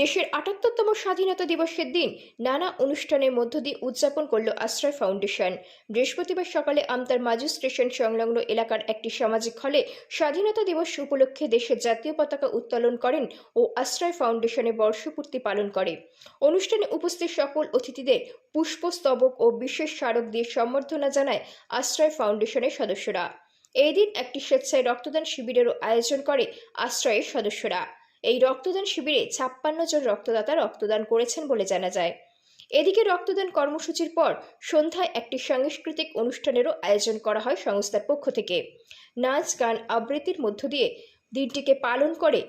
দেশের আটাত্তরতম স্বাধীনতা দিবসের দিন নানা অনুষ্ঠানের মধ্য দিয়ে উদযাপন করল আশ্রয় ফাউন্ডেশন। বৃহস্পতিবার সকালে আমতার মাজু স্টেশন সংলগ্ন এলাকার একটি সামাজিক হলে স্বাধীনতা দিবস উপলক্ষে দেশের জাতীয় পতাকা উত্তোলন করেন ও আশ্রয় ফাউন্ডেশনের বর্ষপূর্তি পালন করে। অনুষ্ঠানে উপস্থিত সকল অতিথিদের পুষ্পস্তবক ও বিশেষ স্মারক দিয়ে সম্বর্ধনা জানায় আশ্রয় ফাউন্ডেশনের সদস্যরা। এই দিন একটি স্বেচ্ছায় রক্তদান শিবিরেরও আয়োজন করে আশ্রয়ের সদস্যরা। এই রক্তদান শিবিরে ছাপ্পান্ন জন রক্তদাতা রক্তদান করেছেন বলে জানা যায়। এদিকে রক্তদান কর্মসূচির পর সন্ধ্যায় একটি সাংস্কৃতিক অনুষ্ঠানেরও আয়োজন করা হয় সংস্থার পক্ষ থেকে। নাচ, গান, আবৃত্তির মধ্য দিয়ে দিনটিকে পালন করে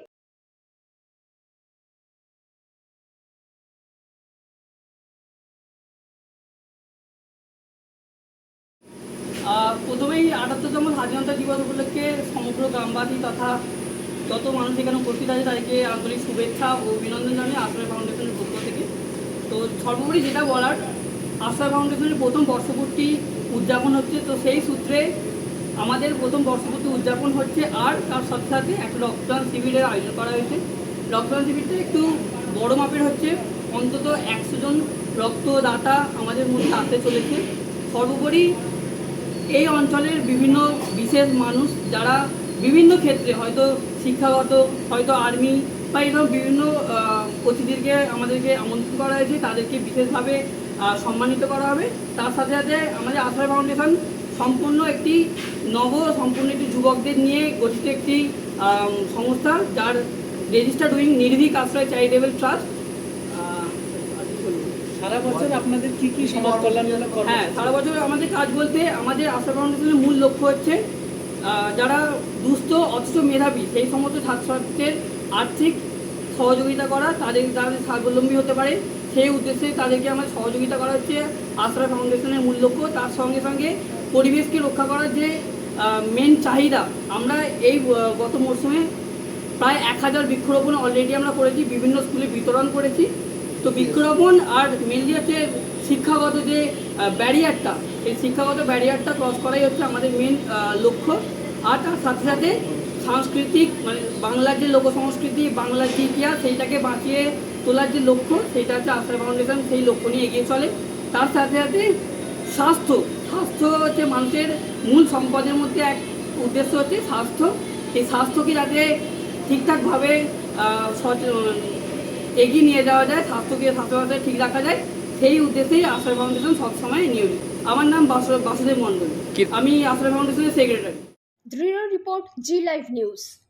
প্রথমেই আটাত্তরতম স্বাধীনতা দিবস উপলক্ষে সমগ্র গ্রামবাসী তথা যত মানুষ এখানে উপস্থিত আছে তাদেরকে আন্তরিক শুভেচ্ছা ও অভিনন্দন জানাই আশ্রয় ফাউন্ডেশনের পক্ষ থেকে। তো সর্বোপরি যেটা বলার, আশ্রয় ফাউন্ডেশনের প্রথম বর্ষপূর্তি উদযাপন হচ্ছে। তো সেই সূত্রে আমাদের প্রথম বর্ষপূর্তি উদযাপন হচ্ছে আর তার সাথে সাথে একটা রক্তদান শিবিরের আয়োজন করা হয়েছে। রক্তদান শিবিরটা একটু বড় মাপের হচ্ছে। অন্তত একশো জন রক্তদাতা আমাদের মধ্যে আসতে চলেছে। সর্বোপরি এই অঞ্চলের বিভিন্ন বিশেষ মানুষ যারা বিভিন্ন ক্ষেত্রে হয়তো শিক্ষাগত হয়তো আর্মি বা এরকম বিভিন্ন অতিথিদেরকে আমাদেরকে আমন্ত্রণ করা হয়েছে তাদেরকে বিশেষভাবে সম্মানিত করা হবে। তার সাথে সাথে আমাদের আশ্রয় ফাউন্ডেশন সম্পূর্ণ একটি নব সম্পূর্ণ একটি যুবকদের নিয়ে গঠিত একটি সংস্থা যার রেজিস্টার্ড উইং নির্ভীক আশ্রয় চ্যারিটেবল ট্রাস্ট। সারা বছর আপনাদের কি কি সমাজ কল্যাণমূলক হ্যাঁ সারা বছর আমাদের কাজ বলতে আমাদের আশা ফাউন্ডেশনের মূল লক্ষ্য হচ্ছে যারা দুস্থ অথচ মেধাবী সেই সমস্ত ছাত্রছাত্রীদের আর্থিক সহযোগিতা করা তাদের তাদের স্বাবলম্বী হতে পারে। সেই উদ্দেশ্যে তাদেরকে আমরা সহযোগিতা করা হচ্ছে আশ্রয় ফাউন্ডেশনের মূল লক্ষ্য। তার সঙ্গে সঙ্গে পরিবেশকে রক্ষা করার যে মেন চাহিদা, আমরা এই গত মরশুমে প্রায় এক হাজার বৃক্ষরোপণ অলরেডি আমরা করেছি, বিভিন্ন স্কুলে বিতরণ করেছি। তো বৃক্ষরোপণ আর মেনলি হচ্ছে শিক্ষাগত যে ব্যারিয়ারটা এই শিক্ষাগত ব্যারিয়ারটা ক্রস করাই হচ্ছে আমাদের মেন লক্ষ্য। আর তার সাথে সাথে সাংস্কৃতিক মানে বাংলার যে লোক সংস্কৃতি বাংলার যে ইতিহাস সেইটাকে বাঁচিয়ে তোলার যে লক্ষ্য সেইটা হচ্ছে আশ্রয় ফাউন্ডেশন সেই লক্ষ্য নিয়ে এগিয়ে চলে। তার সাথে সাথে স্বাস্থ্য স্বাস্থ্য হচ্ছে মানুষের মূল সম্পদের মধ্যে এক উদ্দেশ্য হচ্ছে স্বাস্থ্য। এই স্বাস্থ্যকে যাতে ঠিকঠাকভাবে এগিয়ে নিয়ে যাওয়া যায় স্বাস্থ্যকে স্বাস্থ্যবাসে ঠিক রাখা যায় সেই উদ্দেশ্যেই আশ্রয় ফাউন্ডেশন সবসময় নিয়োজিত। আমার নাম বাসু- বাসুদেব মণ্ডল। আমি আশ্রয় ফাউন্ডেশনের secretary Dhrira Report, G Live News.